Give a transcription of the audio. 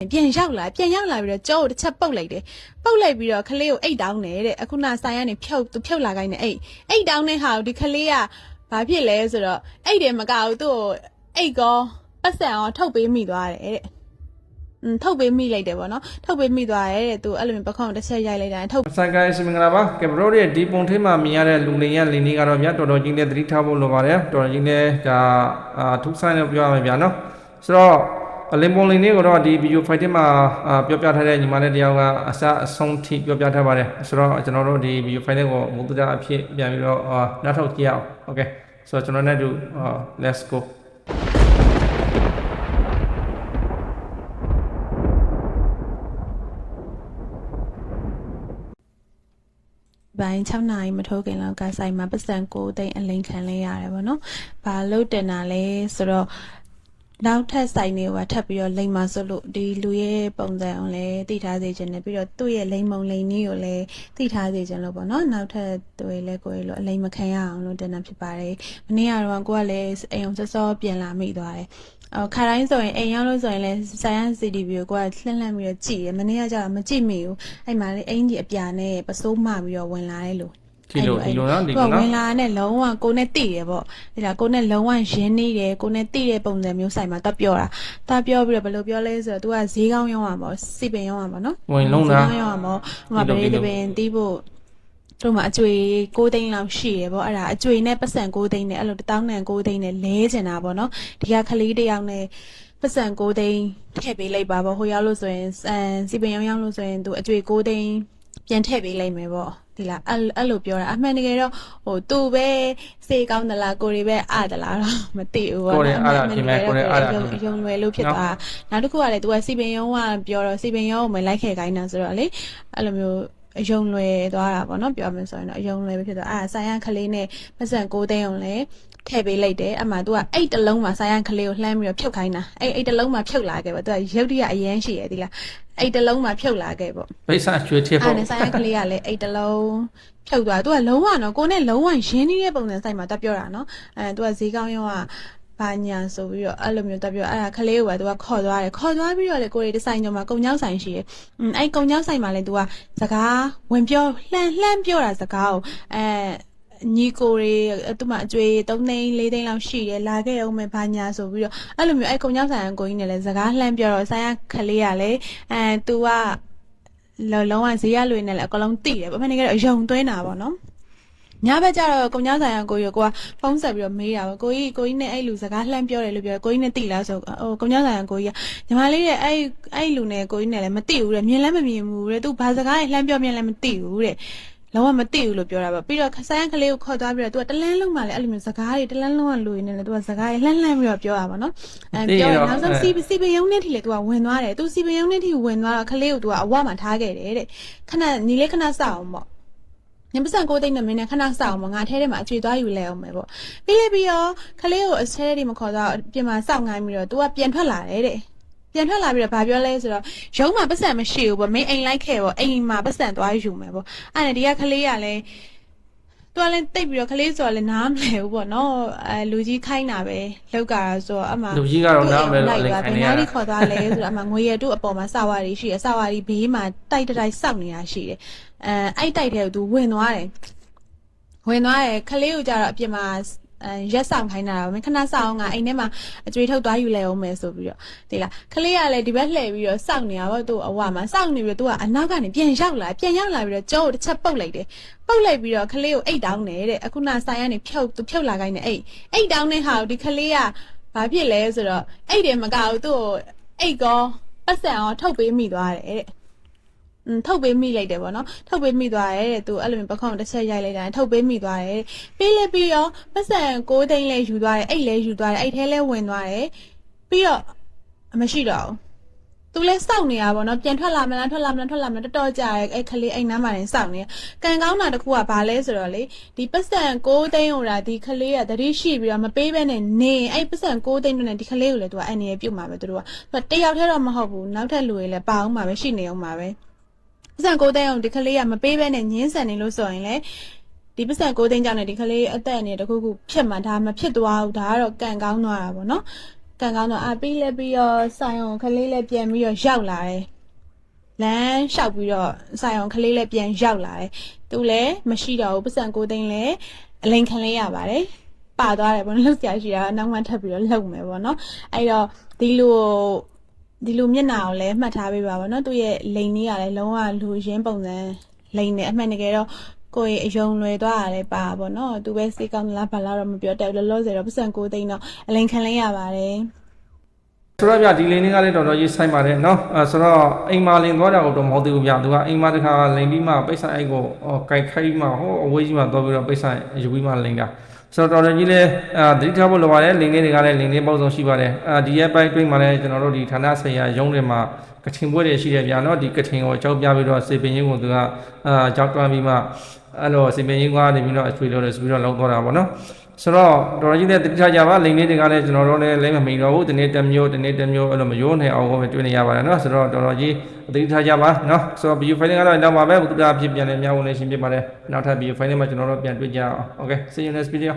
ပြန်ရောက်လာပြန်ရောက်လာပြီးတော့ကြောကိုတစ်ချက်ပုတ်လိုက်တယ်ပုတ်လိုက်ပြီးတော့ခလေးကိုအိတ်တောင်းတယ်တဲ့အခုနဆိုင်ကနေဖြုတ်သူဖြုတ်လာခိုင်းတယ်အိတ်အိတ်တောင်းတဲ့ဟာကိုဒီခလေးကဘာဖြစ်လဲဆိုတော့အိတ်တယ်မကဘူးသူ့ကိုအိတ်ကောပတ်စံရောထုတ်ပေးမိသွားတယ်တဲ့อืมထုတ်ပေးမိလိုက်တယ်ပေါ့နော်ထုတ်ပေးမိသွားတယ်တဲ့သူအဲ့လိုမျိုးပခုံးတစ်ချက်ရိုက်လိုက်တာနဲ့ထုတ်ဆိုင်ကိုင်းစမင်္ဂလာပါကင်ဘရိုရဲ့ဒီပုံထဲမှာမြင်ရတဲ့လူလင်ရလင်လေးကတော့မြတ်တော်တော်ကြီးနဲ့သတိထားဖို့လိုပါတယ်တော်တော်ကြီးနဲ့ဒါအာထုဆိုင်လို့ပြောရမှာဗျာနော်ဆိုတော့ အလင်ပွန်လင်လေးကိုတော့ဒီ video fighting မှာပြောပြထားတဲ့ညီမလေးတယောက်ကအစအဆုံးထိပြောပြထားပါတယ်ဆိုတော့ကျွန်တော်တို့ဒီ video fighting ကိုမူတရာအဖြစ်ပြန်ပြီးတော့နောက်ထောက်ကြည့်အောင် okay ဆိုတော့ကျွန်တော်နဲ့တူ let's go ပိုင်း6နာရီမထိုးခင်လောက်ကဆိုင်မှာပတ်စံ9သိန်းအလိန်ခံလဲရတယ်ဗောနော်။ဘာလို့တင်တာလဲဆိုတော့ နောက်ထပ်ဆိုင်တွေကထပ်ပြီးတော့လိမ်မာဆိုလို့ဒီလူရဲ့ပုံစံအောင်လဲသိထားစေခြင်းနဲ့ပြီးတော့သူ့ရဲ့လိမ်မုံလိမ်နည်းကိုလည်းသိထားစေခြင်းလို့ပေါ့နော်နောက်ထပ်တွေလည်းကိုယ်လို့အလိမ်မခံရအောင်လို့တင်တာဖြစ်ပါတယ်မနေ့ကတော့ကိုကလည်းအိမ်အောင်စောစောပြန်လာမိသွားတယ်အော်ခါတိုင်းဆိုရင်အိမ်ရောက်လို့ဆိုရင်လည်းဆိုင်ရန် CDB ကိုကိုကလှမ်းလှမ်းပြီးတော့ကြည့်ရမနေ့ကကျတော့မကြည့်မိဘူးအဲ့မှာလေအင်ကြီးအပြာနဲ့ပစိုးမပြီးတော့ဝင်လာတယ်လို့ ဒီလိုဒီလိုနော်ဒီကိုလိုကဝနော်င်လာနဲ့လုံးဝကိုနဲ့တိတယ်ပေါ့ဒီလားကိုနဲ့လုံးဝရင်းနေတယ်ကိုနဲ့တိတဲ့ပုံစံမျိုးဆိုင်မှာတော့ပြောတာတာပြောပြီးတော့ဘယ်လိုပြောလဲဆိုတော့ तू ကဈေးကောင်းရောင်းရမှာပေါ့စီပင်ရောင်းရမှာနော်ဝင်လုံးတာဈေးကောင်းရောင်းရမှာဟိုမှာဗဒီရေလိုတပင်တီးဖို့တို့မှာအကျွေ6သိန်းလောက်ရှိရပေါ့အဲ့ဒါအကျွေနဲ့ပတ်စံ6သိန်းနဲ့အဲ့လို1000နဲ့6သိန်းနဲ့လဲချင်တာပေါ့နော်ဒီကခလေးတစ်ယောက်နဲ့ပတ်စံ6သိန်းထည့်ပေးလိုက်ပါပေါ့ဟိုရောက်လို့ဆိုရင်အမ်စီပင်ရောင်းရောင်းလို့ဆိုရင် तू အကျွေ6သိန်းပြန်ထည့်ပေးလိုက်မယ်ပေါ့ ဒီလားအဲ့အဲ့လိုပြောတာအမှန်တကယ်တော့ဟိုသူပဲစေကောင်းသလားကိုရီပဲအသလားတော့မသိဘူးပေါ့ကိုရီအားတာဖြစ်မယ်ကိုရီအားတာယုံယုံလွယ်လို့ဖြစ်သွားနောက်တစ်ခုကလည်း तू ကစီပင်ယုံကပြောတော့စီပင်ယုံကိုမလိုက်ခဲ့ခိုင်းတာဆိုတော့လေအဲ့လိုမျိုး အယုံလွယ်သွားတာပေါ့နော်ပြောမယ်ဆိုရင်တော့အယုံလွယ်ပဲဖြစ်သွားအဲ့ဆိုင်ရန်ကလေးနဲ့ပတ်စံ6သိန်းအောင်လဲထည့်ပေးလိုက်တယ်အမှ तू ကအဲ့တလုံးမှာဆိုင်ရန်ကလေးကိုလှမ်းပြီးတော့ဖြုတ်ခိုင်းတာအဲ့အဲ့တလုံးမှာဖြုတ်လာခဲ့ပေါ့ तू ကရုပ်တရက်အရန်ရှိရည်ဒီလားအဲ့တလုံးမှာဖြုတ်လာခဲ့ပေါ့ဘိတ်ဆာရွှေထစ်အဲ့ပေါ့နဲ့ဆိုင်ရကလေးကလည်းအိတ်တလုံးဖြုတ်သွားသူကလုံးဝနော်ကိုနဲ့လုံးဝရင်းနှီးတဲ့ပုံစံဆိုင်မှာတက်ပြောတာနော်အဲသူကဈေးကောင်းရောက ဘာညာဆိုပြီးတော့အဲ့လိုမျိုးတက်ပြောအဲ့ဒါကလေးကိုပဲသူကခေါ်သွားတယ်ခေါ်သွားပြီးတော့လေကိုရီဒီဇိုင်းကျော်မှာကုံချောက်ဆိုင်ရှိတယ်อืมအဲ့ကုံချောက်ဆိုင်မှာလည်းသူကစကားဝင်ပြောလှမ်းလှမ်းပြောတာစကားကိုအဲညီကိုတွေသူ့မှာအကျွေး3သိန်း4သိန်းလောက်ရှိတယ်လာခဲ့အောင်မယ်ဘာညာဆိုပြီးတော့အဲ့လိုမျိုးအဲ့ကုံချောက်ဆိုင်ကကိုကြီးနဲ့လည်းစကားလှမ်းပြောတော့ဆိုင်ကကလေးကလည်းအဲ तू က လောလုံးဝဈေးရလွေနဲ့လည်းအကလုံးတိတယ်ဗမာနေကတော့အယုံသွင်းတာပေါ့နော် ညဘက်ကျတော့ကုံညဆိုင်ရကိုရကိုကဖုန်းဆက်ပြီးတော့မေးတာပေါ့ကိုကြီးကိုကြီးနဲ့အဲ့လူစကားလှမ်းပြောတယ်လို့ပြောတယ်ကိုကြီးနဲ့တိလားဆိုဟိုကုံညဆိုင်ရကိုကြီးကညီမလေးရဲ့အဲ့အဲ့လူနဲ့ကိုကြီးနဲ့လည်းမတိဘူးတဲ့မြင်လည်းမမြင်ဘူးတဲ့သူဘာစကားလှမ်းပြောမြင်လည်းမတိဘူးတဲ့လုံးဝမသိဘူးလို့ပြောတာပေါ့ပြီးတော့ဆိုင်ရန်ကလေးကိုခေါ်သွားပြီးတော့ तू ကတလန်းလုံးမှလည်းအဲ့လိုမျိုးစကားတွေတလန်းလုံးကလူရင်းနဲ့လည်း तू ကစကားတွေလှမ်းလှမ်းပြီးတော့ပြောတာပေါ့နော်အဲပြောရင်နောက်ဆုံးစီစီပယုံနဲ့ထိလေ तू ကဝင်သွားတယ် तू စီပယုံနဲ့ထိဝင်သွားတော့ကလေးကို तू ကအဝမှာထားခဲ့တယ်တဲ့ခဏညီလေးခဏစအောင်ပေါ့ ညပစံကိုသိမ့်နေမင်းနဲ့ခဏစအောင်ပေါ့ငါထဲထဲမှာအကျွေသွားယူလဲအောင်မယ်ပေါ့ပြီးလေပြီးတော့ကလေးကိုအဆဲတွေမခေါ်တော့ပြင်မှာစောင့်ငိုင်းပြီးတော့ तू ကပြန်ထွက်လာတယ်တဲ့ပြန်ထွက်လာပြီးတော့ဗာပြောလဲဆိုတော့ရုံးမှာပတ်စံမရှိဘူးပေါ့မင်းအိမ်လိုက်ခဲ့ပေါ့အိမ်မှာပတ်စံသွားယူမယ်ပေါ့အဲ့ဒါဒီကကလေးကလည်း သူကလည်းတိတ်ပြီးတော့ကလေးဆိုတော့လည်းနားမလဲဘူးပေါ့နော်အဲလူကြီးခိုင်းတာပဲလောက်ကာဆိုတော့အမှလူကြီးကတော့နားမလဲလို့အလင်ခံဘယ်နေရနားတာလေးခေါ်သွားလဲဆိုတော့အမှငွေရတုအပေါ်မှာစာဝါရီရှိရစာဝါရီဘေးမှာတိုက်တတိုက်စောက်နေတာရှိတယ်အဲအဲ့တိုက်တဲ့ကိုသူဝင်သွားတယ်ဝင်သွားတယ်ကလေးကိုကြတော့အပြင်မှာအဲ ရက်ဆောင်ခိုင်းတာတော့မင်းခဏစောင့်ငါအိမ်ထဲမှာအကျွေးထုတ်သွားယူလဲအောင်မယ်ဆိုပြီးတော့ဒီလားကလေးကလည်းဒီဘက်လှည့်ပြီးတော့စောင့်နေတာပေါ့သူ့အဝမှာစောင့်နေပြီးတော့သူကအနောက်ကနေပြန်ရောက်လာပြန်ရောက်လာပြီးတော့ကြောကိုတစ်ချက်ပုတ်လိုက်တယ်ပုတ်လိုက်ပြီးတော့ခလေးကိုအိတ်တောင်းတယ်တဲ့အခုနဆိုင်ကနေဖြုတ်သူဖြုတ်လာခိုင်းတယ်အိတ်အိတ်တောင်းတဲ့ဟာကိုဒီခလေးကဘာဖြစ်လဲဆိုတော့အိတ်တယ်မကဘူးသူ့ကိုအိတ်ကောပတ်စံရောထုတ်ပေးမိသွားတယ်တဲ့อืม ထုတ်ပေးမိလိုက်တယ်ဗောနော်ထုတ်ပေးမိသွားတယ်တဲ့သူအဲ့လိုမျိုးပခုံးတစ်ချက်ရိုက်လိုက်တာထုတ်ပေးမိသွားတယ်ပြီးလေပြီးတော့ပတ်စံ6သိန်းလဲယူသွားတယ်အိတ်လဲယူသွားတယ်အိတ်ထဲလဲဝင်သွားတယ်ပြီးတော့အမရှိတော့ဘူးသူလဲစောင့်နေတာပေါ့နော်ပြန်ထွက်လာမလားထွက်လာမလားထွက်လာမလားတော်တော်ကြာရဲ့အဲ့ခလေးအိမ်နားမှာနေစောင့်နေကန်ကောင်းတာတစ်ခုကဘာလဲဆိုတော့လေဒီပတ်စံ6သိန်းဟိုတာဒီခလေးကတတိရှိပြီးတော့မပေးဘဲနဲ့နေအဲ့ပတ်စံ6သိန်းနဲ့ဒီခလေးကိုလည်းသူကအန်ရပြုတ်မှာပဲသူတို့ကသူကတယောက်တည်းတော့မဟုတ်ဘူးနောက်ထပ်လူတွေလည်းပါအောင်မှာပဲရှိနေအောင်မှာပဲ ပတ်စံ6သိန်းအောင်ဒီခလေးကမပေးဘဲနဲ့ညင်းဆန်နေလို့ဆိုရင်လေဒီပတ်စံ6သိန်းကြောင့်လည်းဒီခလေးအသက်အနေတခုခုဖြစ်မှာဒါမဖြစ်သွားဘူးဒါကတော့ကန်ကောင်းသွားတာပေါ့နော်ကံကောင်းတော့အပြီးလဲပြီးတော့ဆိုင်အောင်ခလေးလဲပြန်ပြီးတော့ရောက်လာတယ်လမ်းလျှောက်ပြီးတော့ဆိုင်အောင်ခလေးလဲပြန်ရောက်လာတယ်သူလည်းမရှိတော့ဘူးပတ်စံကိုသိန်းလဲအလိန်ခံလေးရပါတယ်ပါသွားတယ်ပေါ့နော်လှုပ်ရှားရှိတာနောက်မှထပ်ပြီးတော့လှုပ်မယ်ပေါ့နော်အဲ့တော့ဒီလို ဒီလိုမျက်နှာကိုလည်းမှတ်ထားပေးပါပါเนาะသူ့ရဲ့လိန်လေးကလည်းလုံးဝလူရင်းပုံစံလိန်နဲ့အမှန်တကယ်တော့ကိုယ်အယုံလွယ်သွားရတယ်ပါပါเนาะသူပဲစေးကောင်းလားဘာလားတော့မပြောတတ်ဘူးလောလောဆယ်တော့ပတ်စံကိုသိန်းတော့အလိန်ခံလိုက်ရပါတယ် ဆိုတော့ဗျဒီလိန်လေးကလည်းတော်တော်ကြီးဆိုင်ပါတယ်နော်အဲဆိုတော့အိမ်မာလင်သွားတာကိုတော့မဟုတ်သေးဘူးဗျသူကအိမ်မာတစ်ခါလိန်ပြီးမှပိတ်ဆိုင်အိတ်ကိုဟောကြိုက်ခိုက်မှဟောအဝေးကြီးမှသွားပြီးတော့ပိတ်ဆိုင်ယူပြီးမှလိန်တာ ဆိုတော့တော်တော်ကြီးလည်းအာသတိထားဖို့လိုပါတယ်လိန်လေးတွေကလည်းလိန်လေးပေါက်ဆုံးရှိပါတယ်အာဒီရဲ့ပိုင်းတွင်းမှာလည်းကျွန်တော်တို့ဒီဌာနဆိုင်ရာရုံးတွေမှာကထင်ပွဲတွေရှိတယ်ဗျာနော်ဒီကထင်ကိုအကြောက်ပြပြီးတော့စေပင်ရင်းကိုသူကအာကြောက်တွန်းပြီးမှအဲ့လိုစေပင်ရင်းကနေပြီးတော့အချွေလို့လည်းဆိုပြီးတော့လောက်သွားတာပေါ့နော် ဆိုတော့တော်တော်ကြီးလည်းတတိထားကြပါလိန်လေးတွေကလည်းကျွန်တော်တို့လည်းလိမ့်မမိတော့ဘူးဒီနေ့တစ်မျိုးဒီနေ့တစ်မျိုးအဲ့လိုမရိုးနေအောင်ကိုပဲတွေ့နေရပါတယ်နော်ဆိုတော့တော်တော်ကြီးတတိထားကြပါနော်ဆိုတော့ video file ကတော့တော့ပါပဲဘုရားဖြစ်ပြန်လည်းများဝင်လည်းရှင်းပြပါတယ်နောက်ထပ် video file မှာကျွန်တော်တို့ပြန်တွေ့ကြအောင် okay see you next video